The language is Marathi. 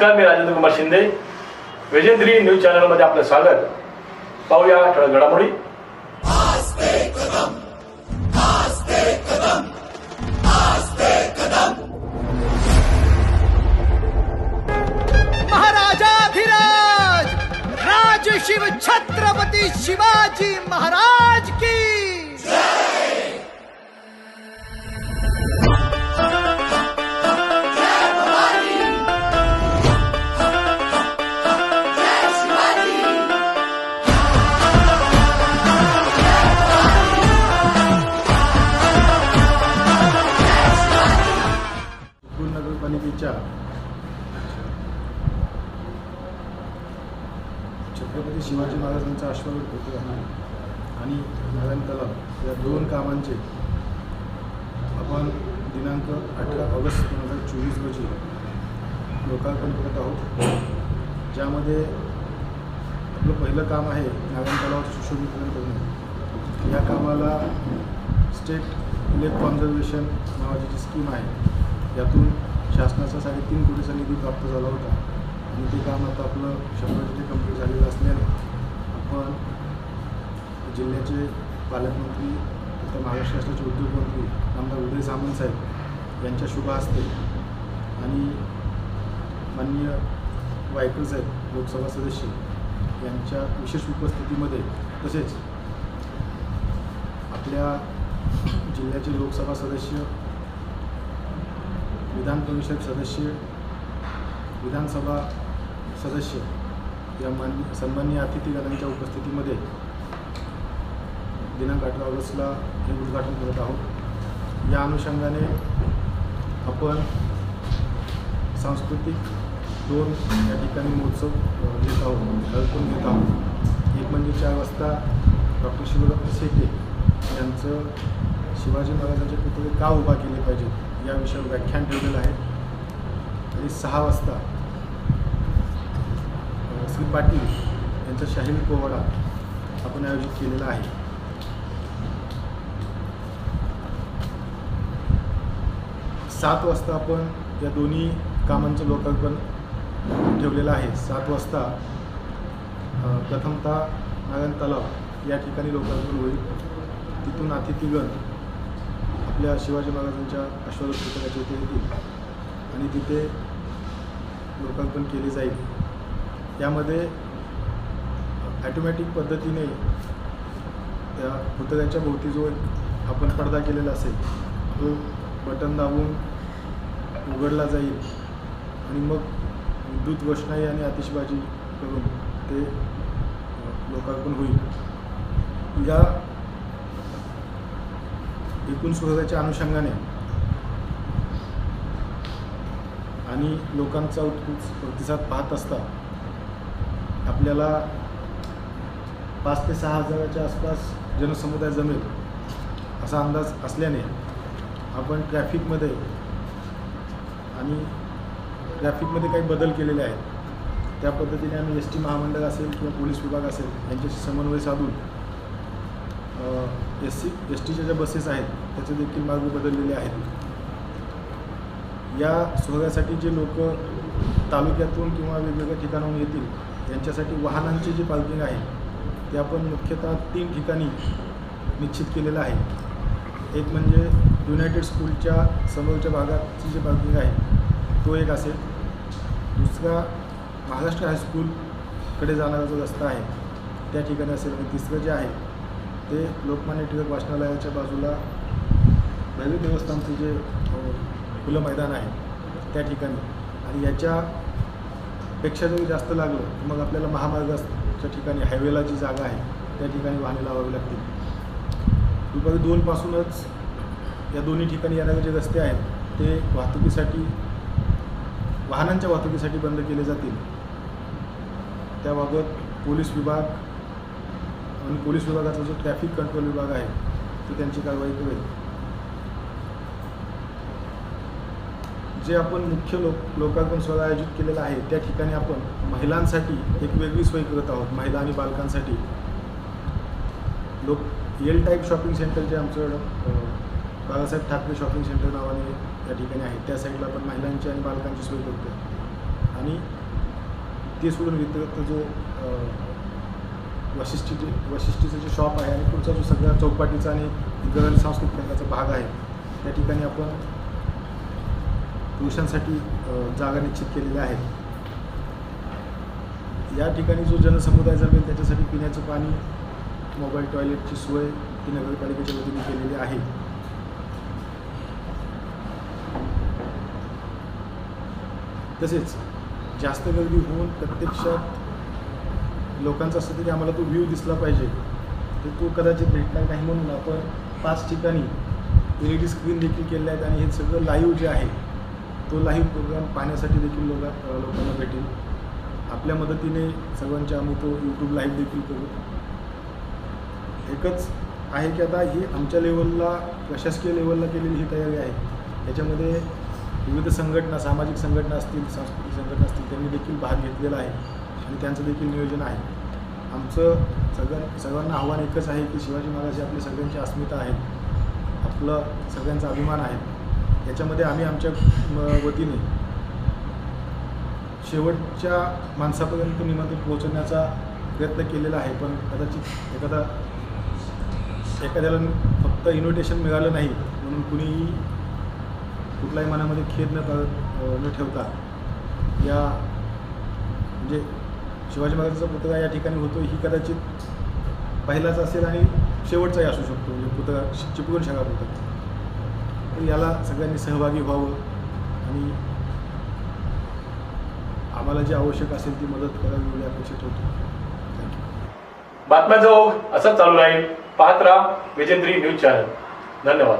नमस्कार मी राजेंद्र कुमार शिंदे. वेजेंद्री न्यूज चॅनलमध्ये आपलं स्वागत. पाहूया ठळक घडामोडी. महाराजाधिराज राज शिव छत्रपती शिवाजी महाराज की! छत्रपती शिवाजी महाराजांचा अश्वरूढ पुतळा आणि नारायण तलाव या दोन कामांचे आपण दिनांक अठरा ऑगस्ट दोन हजार चोवीस रोजी लोकार्पण करत आहोत. ज्यामध्ये आपलं पहिलं काम आहे नारायण तलावाचं सुशोभीकरण करणे. या कामाला स्टेट लेक कॉन्झर्वेशन नावाची जी स्कीम आहे यातून शासनाचा साडेतीन कोटीचा निधी प्राप्त झाला होता. आणि ते काम आता आपलं शंभर टक्के कंप्लीट झालेलं असल्याने आपण जिल्ह्याचे पालकमंत्री आता महाराष्ट्र शासनाचे उद्योगमंत्री आमदार उदय सामंत साहेब यांच्या शुभ हस्ते आणि माननीय वायकर साहेब लोकसभा सदस्य यांच्या विशेष उपस्थितीमध्ये तसेच आपल्या जिल्ह्याचे लोकसभा सदस्य विधान परिषद सदस्य विधानसभा सदस्य या मान्य सन्मान्य अतिथीगणांच्या उपस्थितीमध्ये दिनांक अठरा ऑगस्टला हे उद्घाटन करत आहोत. या अनुषंगाने आपण सांस्कृतिक दोन या ठिकाणी महोत्सव घेत आहोत घरकून घेत आहोत. एक म्हणजे चार वाजता डॉक्टर शिवराज शेटे यांचं शिवाजी महाराजांचे पुतळे का उभा केले पाहिजेत या विषयावर व्याख्यान ठेवलेलं आहे. आणि सहा वाजता श्री पाटील यांचा शाहीर पोवाडा आपण आयोजित केलेला आहे. सात वाजता आपण या दोन्ही कामांचं लोकार्पण ठेवलेलं आहे. सात वाजता अ, प्रथमतः नारायण तलाव या ठिकाणी लोकार्पण होईल. तिथून अतिथीगण आपल्या शिवाजी महाराजांच्या अश्वरूढ पुस्तकाच्या इथे येतील आणि तिथे लोकार्पण केले जाईल. त्यामध्ये ॲटोमॅटिक पद्धतीने त्या पुतळ्याच्या भोवती जो आपण पडदा केलेला असेल तो बटन दाबून उघडला जाईल आणि मग विद्युत रोषणाई आणि आतिषबाजी करून ते लोकार्पण होईल. या एकूण सोहळ्याच्या अनुषंगाने आणि लोकांचा उत्कृष्ट प्रतिसाद पाहत असता आपल्याला पाच ते सहा हजाराच्या आसपास जनसमुदाय जमेल असा अंदाज असल्याने आपण ट्रॅफिकमध्ये आणि ट्रॅफिकमध्ये काही बदल केलेले आहेत. त्या पद्धतीने आम्ही एस टी महामंडळ असेल किंवा पोलीस विभाग असेल यांच्याशी समन्वय साधून एस सी एस टीच्या ज्या बसेस आहेत त्याचे देखील मार्ग बदललेले आहेत. या सोहळ्यासाठी जे लोक तालुक्यातून किंवा वेगवेगळ्या ठिकाणाहून येतील यांच्यासाठी वाहनांची जी पार्किंग आहे ते आपण मुख्यतः तीन ठिकाणी निश्चित केलेलं आहे. एक म्हणजे युनायटेड स्कूलच्या समोरच्या भागाची जी पार्किंग आहे तो एक असेल. दुसरा महाराष्ट्र हायस्कूलकडे जाणारा जो रस्ता आहे त्या ठिकाणी असेल. आणि तिसरं जे आहे ते लोकमान्य टिळक वाचनालयाच्या बाजूला भैरवी देवस्थानचं जे अ, खुलं मैदान आहे त्या ठिकाणी. आणि याच्या पेक्षा जरी जास्त लागलं तर मग आपल्याला महामार्गाच्या ठिकाणी हायवेला जी जागा आहे त्या ठिकाणी वाहने लावावी लागतील. दुपारी दोनपासूनच या दोन्ही ठिकाणी येणारे जे रस्ते आहेत ते वाहतुकीसाठी वाहनांच्या वाहतुकीसाठी बंद केले जातील. त्याबाबत पोलीस विभाग आणि पोलीस विभागाचा जो ट्रॅफिक कंट्रोल विभाग आहे तो त्यांची कारवाई करेल. जे आपण मुख्य लोक लोकार्पण सोहळा आयोजित केलेला आहे त्या ठिकाणी आपण महिलांसाठी एक वेगळी सोय करत आहोत महिला आणि बालकांसाठी. लोक एल टाईप शॉपिंग सेंटर जे आमचं बाळासाहेब ठाकरे शॉपिंग सेंटर नावाने त्या ठिकाणी आहे त्या साईडला आपण महिलांची आणि बालकांची सोय करतो आणि ते सोडून व्यतिरिक्त जो वशिष्ठीचे वशिष्ठीचं जे शॉप आहे आणि पुढचा जो सगळ्या चौपाटीचा आणि इतर सांस्कृतिक केंद्राचा भाग आहे त्या ठिकाणी आपण पुरुषांसाठी जागा निश्चित केलेल्या आहेत या ठिकाणी जो जनसमुदाय जमेल त्याच्यासाठी पिण्याचं पाणी मोबाईल टॉयलेटची सोय ही नगरपालिकेच्या वतीने केलेली आहे. तसेच जास्त गर्दी होऊन प्रत्यक्षात लोकांचा असतं की आम्हाला तो व्ह्यू दिसला पाहिजे. तर तो कदाचित भेटणार नाही म्हणून आपण पाच ठिकाणी एल ई डी स्क्रीन देखील केल्या आहेत आणि हे सगळं लाईव्ह जे आहे तो लाईव्ह प्रोग्राम पाहण्यासाठी देखील लोक लोकांना भेटेल. आपल्या मदतीने सर्वांच्या आम्ही तो यूट्यूब लाईव्ह देखील करू. एकच आहे की आता ही आमच्या लेवलला प्रशासकीय लेवलला केलेली ही तयारी आहे. याच्यामध्ये विविध संघटना सामाजिक संघटना असतील सांस्कृतिक संघटना असतील त्यांनी देखील भाग घेतलेला आहे. आणि त्यांचं देखील नियोजन आहे. आमचं सगळ्यां सर्वांना आव्हान एकच आहे की शिवाजी महाराज हे आपली सगळ्यांची अस्मिता आहेत. आपलं सगळ्यांचा अभिमान आहे. याच्यामध्ये आम्ही आमच्या वतीने शेवटच्या माणसापर्यंत निमंत्रण पोहोचवण्याचा प्रयत्न केलेला आहे पण कदाचित एखादा एखाद्याला फक्त इन्व्हिटेशन मिळालं नाही म्हणून कुणीही कुठलाही मनामध्ये खेद न न ठेवता या म्हणजे शिवाजी महाराजांचा पुतळा या ठिकाणी होतो ही कदाचित पहिलाच असेल आणि शेवटचाही असू शकतो म्हणजे पुतळा चिपकून चिपळूण शहरात होतं तर याला सगळ्यांनी सहभागी व्हावं आणि आम्हाला जे आवश्यक असेल ती मदत करावी एवढी अपेक्षा ठेवतो. थँक्यू बातम्याचा ओघ असंच चालू राहील. पाहत राहा विजेंद्री न्यूज चॅनल. धन्यवाद.